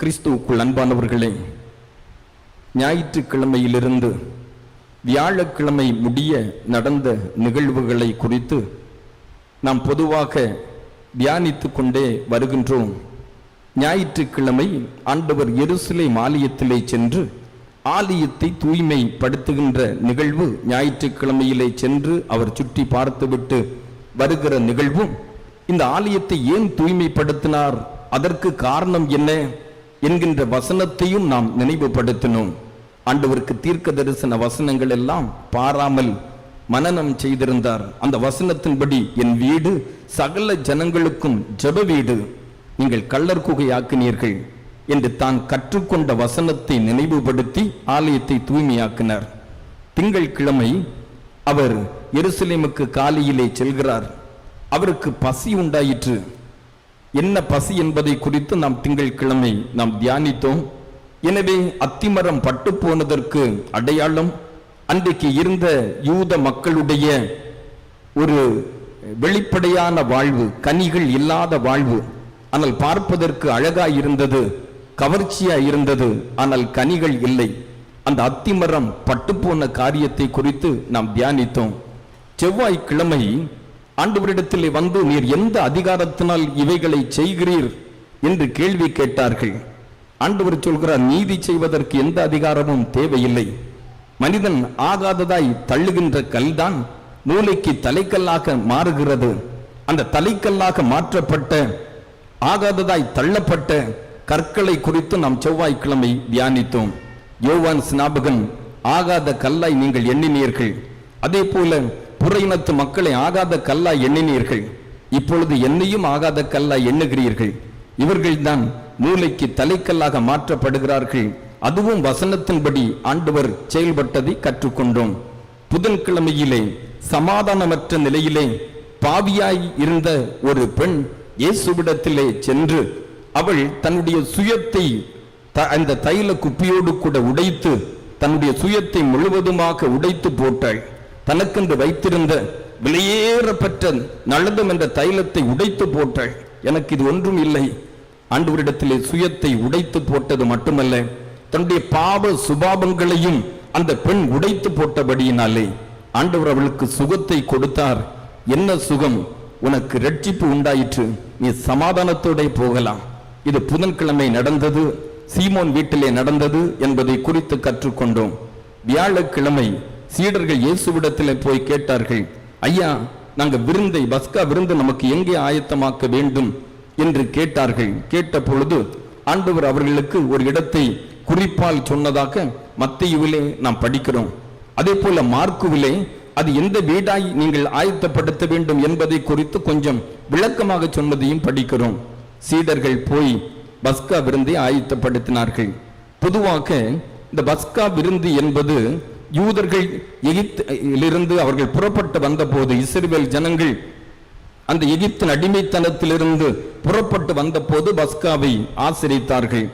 கிறிஸ்துவுக்குள் அன்பானவர்களே ஞாயிற்றுக்கிழமையிலிருந்து வியாழக்கிழமை முடிய நடந்த நிகழ்வுகளை குறித்து நாம் பொதுவாக தியானித்து கொண்டே வருகின்றோம். ஞாயிற்றுக்கிழமை ஆண்டவர் எருசிலை ஆலயத்திலே சென்று ஆலயத்தை தூய்மைப்படுத்துகின்ற நிகழ்வு ஞாயிற்றுக்கிழமையிலே சென்று அவர் சுற்றி பார்த்துவிட்டு வருகிற நிகழ்வும் இந்த ஆலயத்தை ஏன் தூய்மைப்படுத்தினார்? அதற்கு காரணம் என்ன? என்கின்ற வசனத்தையும் நாம் நினைவுபடுத்தினோம். ஆண்டவருக்கு தீர்க்க தரிசன வசனங்கள் எல்லாம் பாராமல் மனநம் செய்திருந்தார். அந்த வசனத்தின்படி என் வீடு சகல ஜனங்களுக்கும் ஜெப வீடு. நீங்கள் கள்ளர் குகையாக்கினீர்கள் என்று தான் கற்றுக்கொண்ட வசனத்தை நினைவுபடுத்தி ஆலயத்தை தூய்மையாக்கினார். திங்கள் கிழமை அவர் எருசலேமுக்கு காலையிலே செல்கிறார். அவருக்கு பசி உண்டாயிற்று. என்ன பசி என்பதை குறித்து நாம் திங்கள் கிழமை நாம் தியானித்தோம். எனவே அத்திமரம் பட்டு போனதற்கு அடையாளம் அன்றைக்கு இருந்த யூத மக்களுடைய ஒரு வெளிப்படையான வாழ்வு கனிகள் இல்லாத வாழ்வு ஆனால் பார்ப்பதற்கு அழகாய் இருந்தது கவர்ச்சியாய் இருந்தது ஆனால் கனிகள் இல்லை. அந்த அத்திமரம் பட்டுப்போன காரியத்தை குறித்து நாம் தியானித்தோம். செவ்வாய்க்கிழமை ஆண்டவரிடத்திலே வந்து நீர் எந்த அதிகாரத்தினால் இவைகளை செய்கிறீர் என்று கேள்வி கேட்டார்கள். ஆண்டவர் சொல்கிறார் நீதி செய்வதற்கு எந்த அதிகாரமும் தேவையில்லை. மனிதன் ஆகாததாய் தள்ளுகின்ற கல்தான் மூளைக்கு தலைக்கல்லாக மாறுகிறது. அந்த தலைக்கல்லாக மாற்றப்பட்ட ஆகாததாய் தள்ளப்பட்ட கற்களை குறித்து நாம் செவ்வாய்க்கிழமை தியானித்தோம். யோவான் ஸ்நாபகன் ஆகாத கல்லாய் நீங்கள் எண்ணினீர்கள். அதே போல புற இனத்து மக்களை ஆகாத கல்லா எண்ணினீர்கள். இப்பொழுது என்னையும் ஆகாத கல்லா எண்ணுகிறீர்கள். இவர்கள்தான் மூளைக்கு தலைக்கல்லாக மாற்றப்படுகிறார்கள். அதுவும் வசனத்தின்படி ஆண்டவர் செயல்பட்டதை கற்றுக்கொண்டோம். புதன்கிழமையிலே சமாதானமற்ற நிலையிலே பாவியாய் இருந்த ஒரு பெண் இயேசுவிடத்திலே சென்று அவள் தன்னுடைய சுயத்தை த- அந்த தைல குப்பியோடு கூட உடைத்து தன்னுடைய சுயத்தை முழுவதுமாக உடைத்து போட்டாள். தனக்கென்று வைத்திருந்த விலையேறப்பட்ட நலதம் என்ற தைலத்தை உடைத்து போட்டாள். எனக்கு இது ஒன்றும் இல்லை. ஆண்டவரிடத்திலே சுயத்தை உடைத்து போட்டது மட்டுமல்ல தன்னுடைய பாவ சுபாவங்களையும் அந்த பெண் உடைத்து போட்டபடியினாலே ஆண்டவர் அவளுக்கு சுகத்தை கொடுத்தார். என்ன சுகம்? உனக்கு ரட்சிப்பு உண்டாயிற்று. நீ சமாதானத்தோட போகலாம். இது புதன்கிழமை நடந்தது சீமோன் வீட்டிலே நடந்தது என்பதை குறித்து கற்றுக்கொண்டோம். வியாழக்கிழமை சீடர்கள் இயேசுவிடத்தில் போய் கேட்டார்கள் ஐயா நாங்க விருந்தை பஸ்கா விருந்து நமக்கு எங்கே ஆயத்தமாக்க வேண்டும்? என்று கேட்டார்கள். கேட்ட பொழுது ஆண்டவர் அவர்களுக்கு ஒரு இடத்தை குறிப்பால் சொன்னதாக மத்தியுவிலே நாம் படிக்கிறோம். அதே போல மார்க்குவிலே அது எந்த வீடாய் நீங்கள் ஆயத்தப்படுத்த வேண்டும் என்பதை குறித்து கொஞ்சம் விளக்கமாக சொன்னதையும் படிக்கிறோம். சீடர்கள் போய் பஸ்கா விருந்தை ஆயத்தப்படுத்தினார்கள். பொதுவாக இந்த பஸ்கா விருந்து என்பது யூதர்கள் எகிப்திலிருந்து அவர்கள் புறப்பட்டு வந்தபோது இஸ்ரேல் ஜனங்கள் அந்த எகிப்தின் அடிமைத்தனத்திலிருந்து புறப்பட்டு வந்தபோது பஸ்காவை ஆசிரித்தார்கள்.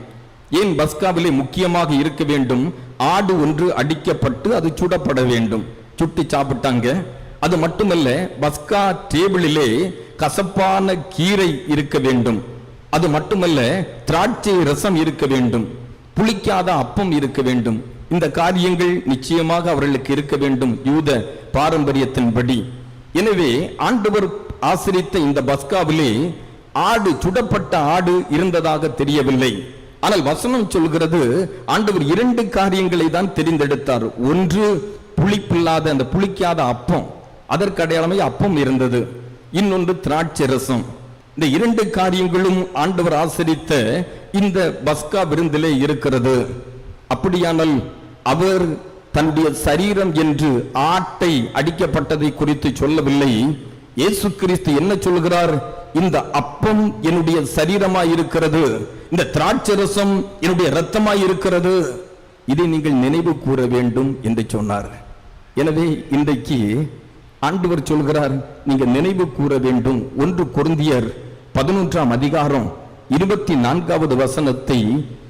ஏன் பஸ்காவிலே முக்கியமாக இருக்க வேண்டும்? ஆடு ஒன்று அடிக்கப்பட்டு அது சுடப்பட வேண்டும். சுட்டி சாப்பிட்டாங்க. அது மட்டுமல்ல பஸ்கா டேபிளிலே கசப்பான கீரை இருக்க வேண்டும். அது மட்டுமல்ல திராட்சை ரசம் இருக்க வேண்டும். புளிக்காத அப்பம் இருக்க வேண்டும். இந்த காரியங்கள் நிச்சயமாக அவர்களுக்கு இருக்க வேண்டும் யூத பாரம்பரியத்தின்படி. எனவே ஆண்டவர் ஆசிரித்த இந்த பஸ்காவிலே ஆடு சுடப்பட்ட ஆடு இருந்ததாக தெரியவில்லை. ஆனால் வசனம் சொல்கிறது ஆண்டவர் இரண்டு காரியங்களை தான் தெரிந்தெடுத்தார். ஒன்று புளிப்பில்லாத அந்த புளிக்காத அப்பம். அதற்கு அடையாளமே அப்பம் இருந்தது. இன்னொன்று திராட்சை ரசம். இந்த இரண்டு காரியங்களும் ஆண்டவர் ஆசிரித்த இந்த பஸ்கா விருந்திலே இருக்கிறது. அப்படியானால் அவர் தன்னுடைய சரீரம் என்று ஆட்டை அடிக்கப்பட்டதை குறித்து சொல்லவில்லை. இயேசு கிறிஸ்து என்ன சொல்கிறார்? இந்த அப்பம் என்னுடைய சரீரமாய் இருக்கிறது. இந்த திராட்சரசம் என்னுடைய ரத்தமாய் இருக்கிறது. இதை நீங்கள் நினைவு கூற வேண்டும் என்று சொன்னார். எனவே இன்றைக்கு ஆண்டவர் சொல்கிறார் நீங்கள் நினைவு கூற வேண்டும். ஒன்று கொருந்தியர் பதினொன்றாம் அதிகாரம் இருபத்தி நான்காவது வசனத்தை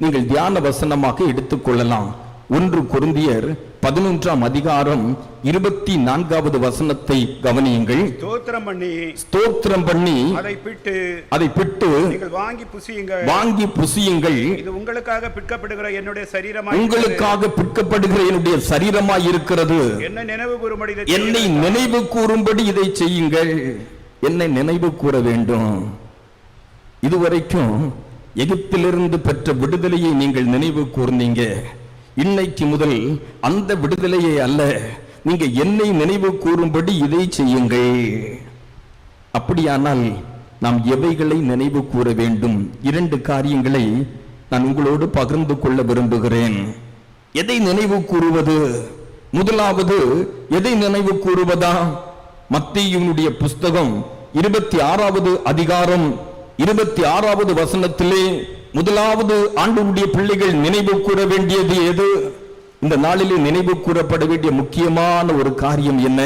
நீங்கள் தியான வசனமாக எடுத்துக்கொள்ளலாம். ஒன்று கொருந்தியர் பதினொன்றாம் அதிகாரம் இருபத்தி நான்காவது வசனத்தை கவனியுங்கள். ஸ்தோத்திரம் பண்ணி ஸ்தோத்திரம் பண்ணி அதை பிட்டு அதை பிட்டு நீங்கள் வாங்கி புசியுங்கள். வாங்கி புசியுங்கள். இது உங்களுக்காக பிற்கப்படுகிற என்னுடைய சரீரமாய் இருக்கிறது. உங்களுக்காக பிற்கப்படுகிற என்னுடைய சரீரமாய் இருக்கிறது. என்ன நினைவு கூறும்படி என்னை. நினைவு கூறும்படி இதை செய்யுங்கள். என்னை நினைவு கூற வேண்டும். இதுவரைக்கும் எகிப்திலிருந்து பெற்ற விடுதலையை நீங்கள் நினைவு கூர்ந்தீங்க. இன்னைக்கு முதல் அந்த விடுதலையை அல்ல நீங்க என்னை நினைவு கூறும்படி இதை செய்யுங்கள். அப்படியானால் நாம் எவைகளை நினைவு கூற வேண்டும்? இரண்டு காரியங்களை நான் உங்களோடு பகிர்ந்து கொள்ள விரும்புகிறேன். எதை நினைவு கூறுவது? முதலாவது எதை நினைவு கூறுவதா? மத்தியினுடைய புஸ்தகம் இருபத்தி ஆறாவது அதிகாரம் இருபத்தி ஆறாவது வசனத்திலே முதலாவது ஆண்டுடைய பிள்ளைகள் நினைவு கூற வேண்டியது எது? இந்த நாளிலே நினைவு கூறப்பட வேண்டிய முக்கியமான ஒரு காரியம் என்ன?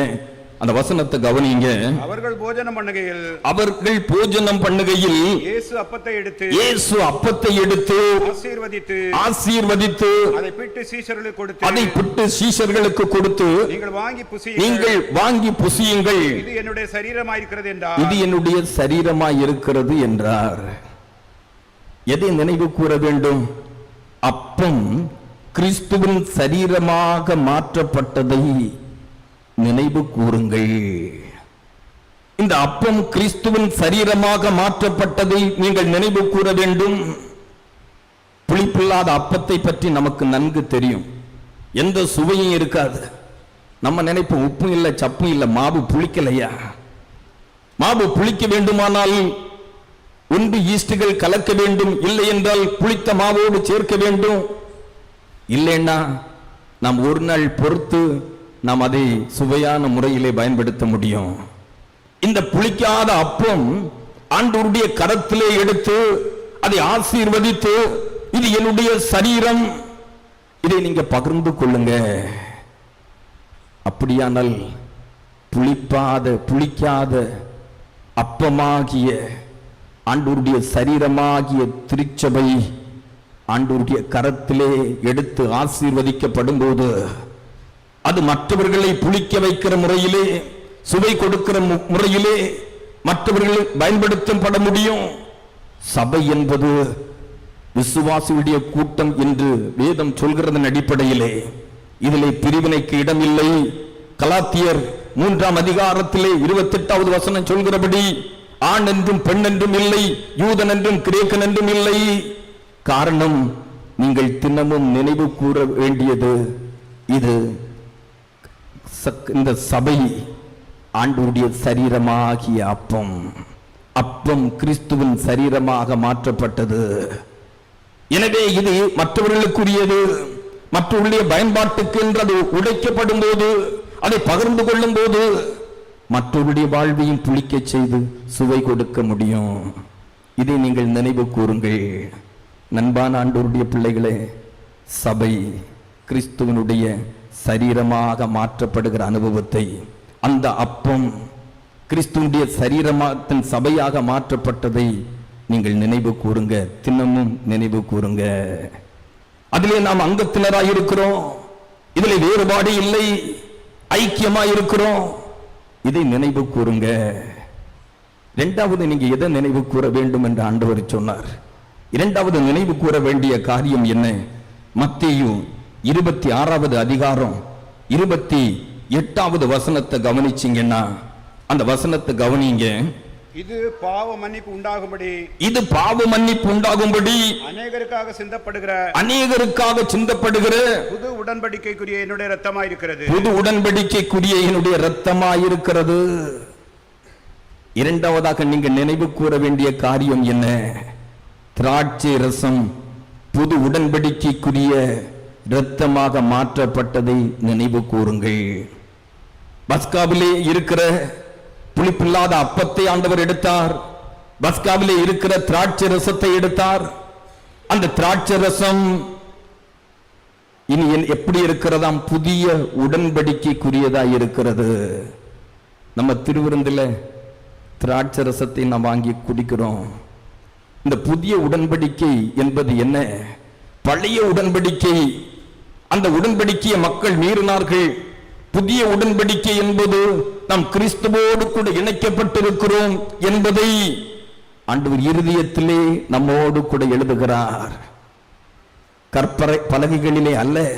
அந்த வசனத்தை கவனிங்க. அவர்கள் போஜனம் பண்ணுகையில் அவர்கள் போஜனம் பண்ணுகையில் இயேசு அப்பத்தை எடுத்து இயேசு அப்பத்தை எடுத்து ஆசீர்வதித்து ஆசீர்வதித்து அதை பிட்டு சீஷர்களுக்கு கொடுத்து அதை பிட்டு சீஷர்களுக்கு கொடுத்து நீங்கள் வாங்கி புசியுங்கள். நீங்கள் வாங்கி புசியுங்கள். இது என்னுடைய சரீரமாயிருக்கிறது என்றார். இது என்னுடைய சரீரமாய் இருக்கிறது என்றார். எதை நினைவு கூற வேண்டும்? அப்பம் கிறிஸ்துவின் சரீரமாக மாற்றப்பட்டதை நினைவு கூறுங்கள். இந்த அப்பம் கிறிஸ்துவின் சரீரமாக மாற்றப்பட்டதை நீங்கள் நினைவு கூற வேண்டும். புளிப்பில்லாத அப்பத்தை பற்றி நமக்கு நன்கு தெரியும். எந்த சுவையும் இருக்காது. நம்ம நினைப்போம் உப்பும் இல்லை சப்பும் இல்லை மாவு புளிக்கலையா? மாவு புளிக்க வேண்டுமானால் ஒன்று ஈஸ்டுகள் கலக்க வேண்டும். இல்லை என்றால் புளித்த மாவோடு சேர்க்க வேண்டும். இல்லைன்னா நாம் ஒரு நாள் பொறுத்து நாம் அதை சுவையான முறையிலே பயன்படுத்த முடியும். இந்த புளிக்காத அப்பம் ஆண்டவருடைய கரத்திலே எடுத்து அதை ஆசீர்வதித்து இது என்னுடைய சரீரம். இதை நீங்க பகிர்ந்து கொள்ளுங்க. அப்படியானால் புளிப்பாத புளிக்காத அப்பமாகிய ஆண்டூருடைய சரீரமாகிய திருச்சபை ஆண்டூருடைய கரத்திலே எடுத்து ஆசீர்வதிக்கப்படும் போது அது மற்றவர்களை புளிக்க வைக்கிற முறையிலே சுவை கொடுக்கிற மு- முறையிலே மற்றவர்கள் பயன்படுத்தப்பட முடியும். சபை என்பது விசுவாசியுடைய கூட்டம் என்று வேதம் சொல்கிறதன் அடிப்படையிலே. இதிலே பிரிவினைக்கு இடமில்லை. கலாத்தியர் மூன்றாம் அதிகாரத்திலே இருபத்தெட்டாவது வசனம் சொல்கிறபடி ஆண் என்றும் பெண் என்றும் இல்லை யூதன் என்றும் கிரேக்கன் என்றும் இல்லை. காரணம் நீங்கள் தினமும் நினைவு கூற வேண்டியது இது. இந்த சபை ஆண்டவருடைய சரீரமாகிய அப்பம். அப்பம் கிறிஸ்துவின் சரீரமாக மாற்றப்பட்டது. எனவே இது மற்றவர்களுக்குரியது. மற்றவர்களுடைய பயன்பாட்டுக்கு என்று அது உடைக்கப்படும் போது அதை பகிர்ந்து கொள்ளும் போது மற்றவருடைய வாழ்வையும் புளிக்க செய்து சுவை கொடுக்க முடியும். இதை நீங்கள் நினைவு கூறுங்கள். நண்பான ஆண்டோருடைய பிள்ளைகளே சபை கிறிஸ்துவனுடைய சரீரமாக மாற்றப்படுகிற அனுபவத்தை அந்த அப்பம் கிறிஸ்துடைய சரீரமாத்தின் சபையாக மாற்றப்பட்டதை நீங்கள் நினைவு கூறுங்க தினமும் நினைவு கூறுங்க. அதிலே நாம் அங்கத்தினராக இருக்கிறோம். இதில் வேறுபாடு இல்லை. ஐக்கியமா இருக்கிறோம். இதை நினைவு கூறுங்க. இரண்டாவது நீங்க எதை நினைவு கூற வேண்டும் என்று ஆண்டவர் சொன்னார். இரண்டாவது நினைவு கூற வேண்டிய காரியம் என்ன? மத்தியும் இருபத்தி ஆறாவது அதிகாரம் இருபத்தி எட்டாவது வசனத்தை கவனிச்சீங்கன்னா அந்த வசனத்தை கவனிங்க. இது பாவ மன்னிப்பு உண்டாகும்படி. இது பாவ மன்னிப்பு உண்டாகும்படி அநேகருக்காக சிந்தப்படுகிற. அநேகருக்காக சிந்தப்படுகிற. புது உடன்படிக்கைக்குரிய என்னுடைய ரத்தமாயிருக்கிறது புது உடன்படிக்கைக்குரிய என்னுடைய இரத்தமாயிருக்கிறது. இரண்டாவதாக நீங்க நினைவு கூற வேண்டிய காரியம் என்ன? திராட்சை ரசம் புது உடன்படிக்கைக்குரிய இரத்தமாக மாற்றப்பட்டதை நினைவு கூறுங்கள். பஸ்காவிலே இருக்கிற புளிப்பில்லாத அப்பத்தை ஆண்டவர் எடுத்தார். பஸ்காவிலே இருக்கிற திராட்சை ரசத்தை எடுத்தார். அந்த திராட்சை ரசம் இனி என்- எப்படி இருக்கிறதாம்? புதிய உடன்படிக்கைக்குரியதா இருக்கிறது. நம்ம திருவிருந்தில் திராட்சை ரசத்தை நாம் வாங்கி குடிக்கிறோம். இந்த புதிய உடன்படிக்கை என்பது என்ன? பழைய உடன்படிக்கை. அந்த உடன்படிக்கையை மக்கள் மீறினார்கள். புதிய உடன்படிக்கை என்பது நாம் கிறிஸ்துவோடு கூட இணைக்கப்பட்டிருக்கிறோம் என்பதை ஆண்டவர் இருதயத்திலே நம்மோடு கூட எழுதுகிறார். கற்பரை பலகைகளிலே அல்ல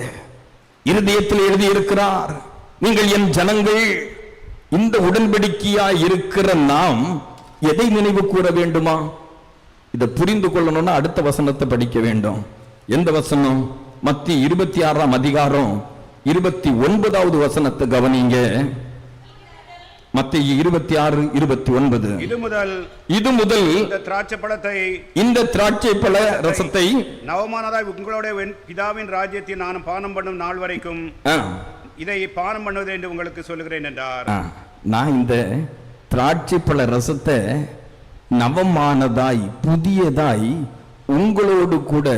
இருதயத்தில் எழுதியிருக்கிறார். நீங்கள் என் ஜனங்கள் இந்த உடன்படிக்கையாய் இருக்கிற நாம் எதை நினைவு கூற வேண்டுமா? இதை புரிந்து கொள்ளணும்னா அடுத்த வசனத்தை படிக்க வேண்டும். எந்த வசனம்? மத்தி இருபத்தி ஆறாம் அதிகாரம் இருபத்தி ஒன்பதாவது வசனத்தை கவனிங்க. மத்திய இருபத்தி ஆறு இருபத்தி ஒன்பது. இது முதல் இது முதல் இந்த திராட்சை பழத்தை இந்த திராட்சை பழ ரசத்தை நவமானதாய் உங்களுடைய பிதாவின் ராஜ்யத்தை நான் பானம் பண்ணும் நாள் வரைக்கும் இதை பானம் பண்ணுவது என்று உங்களுக்கு சொல்லுகிறேன் என்றார். நான் இந்த திராட்சை பழ ரசத்தை நவமானதாய் புதியதாய் உங்களோடு கூட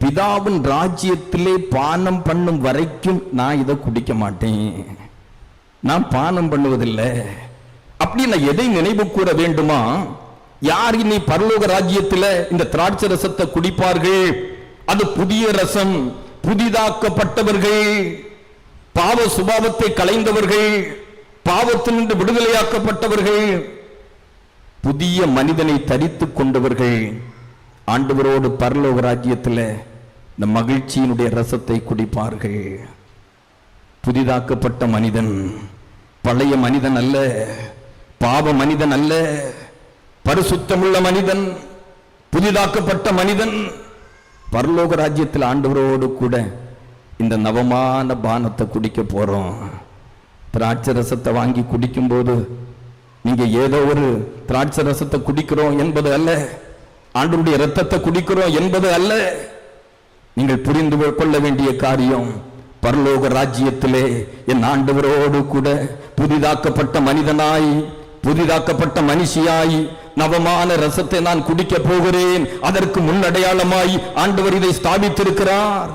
பிதாவின் ராஜ்யத்திலே பானம் பண்ணும் வரைக்கும் நான் இதை குடிக்க மாட்டேன். நான் பானம் பண்ணுவதில்லை. அப்படி நான் எதை நினைவு கூற வேண்டுமா? யார் இனி பரலோக ராஜ்யத்தில் இந்த திராட்சை ரசத்தை குடிப்பார்கள்? அது புதிய ரசம் புதிதாக்கப்பட்டவர்கள் பாவ சுபாவத்தை கலைந்தவர்கள் பாவத்தினின்று விடுதலையாக்கப்பட்டவர்கள் புதிய மனிதனை தரித்துக் கொண்டவர்கள். ஆண்டவரோடு பரலோக ராஜ்யத்தில் இந்த மகிழ்ச்சியினுடைய ரசத்தை குடிப்பார்கள். புதிதாக்கப்பட்ட மனிதன் பழைய மனிதன் அல்ல பாவ மனிதன் அல்ல பரிசுத்தமுள்ள மனிதன் புதிதாக்கப்பட்ட மனிதன். பரலோக ராஜ்யத்தில் ஆண்டவரோடு கூட இந்த நவமான பானத்தை குடிக்க போறோம். திராட்சை ரசத்தை வாங்கி குடிக்கும்போது நீங்க ஏதோ ஒரு திராட்சை ரசத்தை குடிக்கிறோம் என்பது அல்ல. ஆண்டவருடைய ரத்தத்தை குடிக்கிறோம் என்பது அல்ல. நீங்கள் புரிந்து கொள்ள வேண்டிய காரியம் பரலோக ராஜ்யத்திலே என் ஆண்டவரோடு கூட புதிதாக்கப்பட்ட மனிதனாய் புதிதாக்கப்பட்ட மனுஷியாய் நவமான ரசத்தை நான் குடிக்க போகிறேன். அதற்கு முன்னடையாளமாய் ஆண்டவர் இதை ஸ்தாபித்திருக்கிறார்.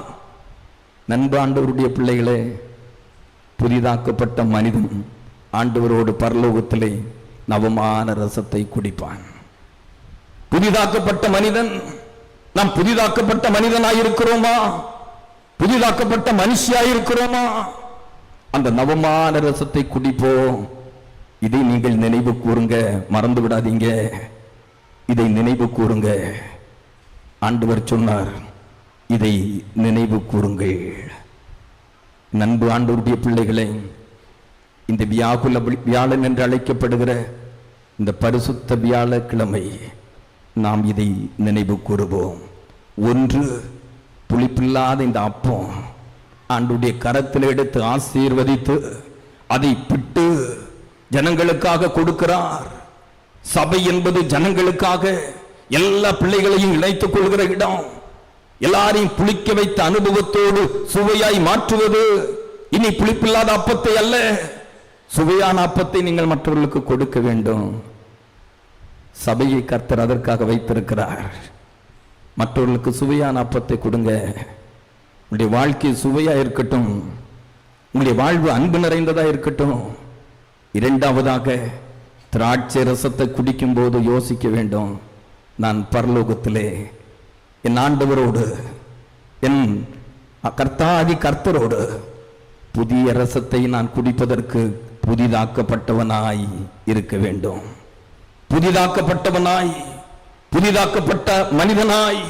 நண்பு ஆண்டவருடைய பிள்ளைகளே புதிதாக்கப்பட்ட மனிதன் ஆண்டவரோடு பரலோகத்திலே நவமான ரசத்தை குடிப்பான். புதிதாக்கப்பட்ட மனிதன். நாம் புதிதாக்கப்பட்ட மனிதனாயிருக்கிறோமா? புதிதாக்கப்பட்ட மனுஷியாயிருக்கிறோமா? அந்த நவமான ரசத்தை குடிப்போம். இதை நீங்கள் நினைவு கூறுங்க மறந்து விடாதீங்க. இதை நினைவு கூறுங்க. ஆண்டவர் சொன்னார் இதை நினைவு கூறுங்கள். நண்பு ஆண்டவருடைய பிள்ளைகளை இந்த வியாகுல வியாழன் என்று அழைக்கப்படுகிற இந்த பரிசுத்த வியாழக்கிழமை நாம் இதை நினைவு கூறுவோம். ஒன்று புளிப்பில்லாத இந்த அப்பம். ஆண்டுடைய கரத்தில் எடுத்து ஆசீர்வதித்து அதை பிட்டு ஜனங்களுக்காக கொடுக்கிறார். சபை என்பது ஜனங்களுக்காக எல்லா பிள்ளைகளையும் இணைத்துக் கொள்கிற இடம். எல்லாரையும் புளிக்க வைத்த அனுபவத்தோடு சுவையாய் மாற்றுவது இனி புளிப்பில்லாத அப்பத்தை அல்ல. சுவையான அப்பத்தை நீங்கள் மற்றவர்களுக்கு கொடுக்க வேண்டும். சபையை கர்த்தர் அதற்காக வைத்திருக்கிறார். மற்றவர்களுக்கு சுவையான அப்பத்தை கொடுங்க. உங்களுடைய வாழ்க்கை சுவையாக இருக்கட்டும். உங்களுடைய வாழ்வு அன்பு நிறைந்ததாக இருக்கட்டும். இரண்டாவதாக திராட்சை ரசத்தை குடிக்கும் போது யோசிக்க வேண்டும். நான் பரலோகத்திலே என் ஆண்டவரோடு என் கர்த்தாதி கர்த்தரோடு புதிய ரசத்தை நான் குடிப்பதற்கு புதிதாக்கப்பட்டவனாய் இருக்க வேண்டும். புதிதாக்கப்பட்டவனாய் புதிதாக்கப்பட்ட மனிதனாய்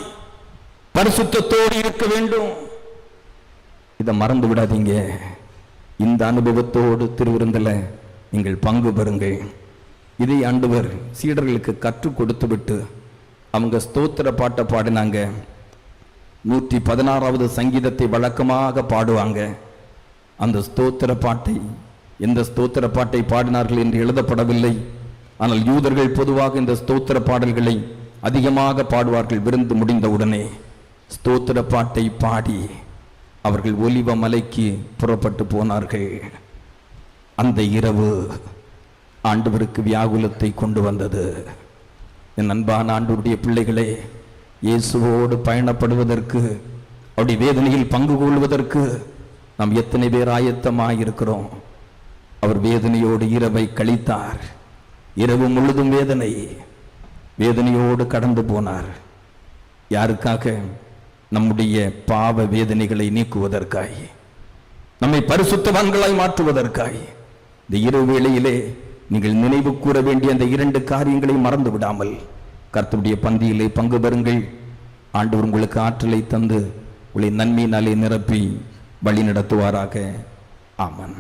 பரிசுத்தோடு இருக்க வேண்டும். இதை மறந்து விடாதீங்க. இந்த அனுபவத்தோடு திருவிருந்தில் நீங்கள் பங்கு பெறுங்கள். இதை ஆண்டவர் சீடர்களுக்கு கற்றுக் கொடுத்து விட்டு அவங்க ஸ்தோத்திர பாட்டை பாடினாங்க. நூற்றி பதினாறாவது சங்கீதத்தை வழக்கமாக பாடுவாங்க. அந்த ஸ்தோத்திர பாட்டை எந்த ஸ்தோத்திர பாட்டை பாடினார்கள் என்று எழுதப்படவில்லை. ஆனால் யூதர்கள் பொதுவாக இந்த ஸ்தோத்திர பாடல்களை அதிகமாக பாடுவார்கள் விருந்து முடிந்தவுடனே. ஸ்தோத்திர பாட்டை பாடி அவர்கள் ஒலிவ மலைக்கு புறப்பட்டு போனார்கள். அந்த இரவு ஆண்டவருக்கு வியாகுலத்தை கொண்டு வந்தது. என் அன்பான ஆண்டவருடைய பிள்ளைகளே இயேசுவோடு பயணப்படுவதற்கு அவருடைய வேதனையில் பங்கு கொள்வதற்கு நாம் எத்தனை பேர் ஆயத்தமாக இருக்கிறோம் அவர் வேதனையோடு இரவை கழித்தார். இரவு முழுதும் வேதனை வேதனையோடு கடந்து போனார். யாருக்காக? நம்முடைய பாவ வேதனைகளை நீக்குவதற்காய் நம்மை பரிசுத்தவான்களாய் மாற்றுவதற்காய். இந்த இரவு வேளையிலே நீங்கள் நினைவு கூற வேண்டிய அந்த இரண்டு காரியங்களை மறந்து விடாமல் கர்த்தருடைய பந்தியிலே பங்கு பெறுங்கள். ஆண்டவர் உங்களுக்கு ஆற்றலை தந்து உங்களை நன்மையினாலே நிரப்பி வழி நடத்துவாராக ஆமன்.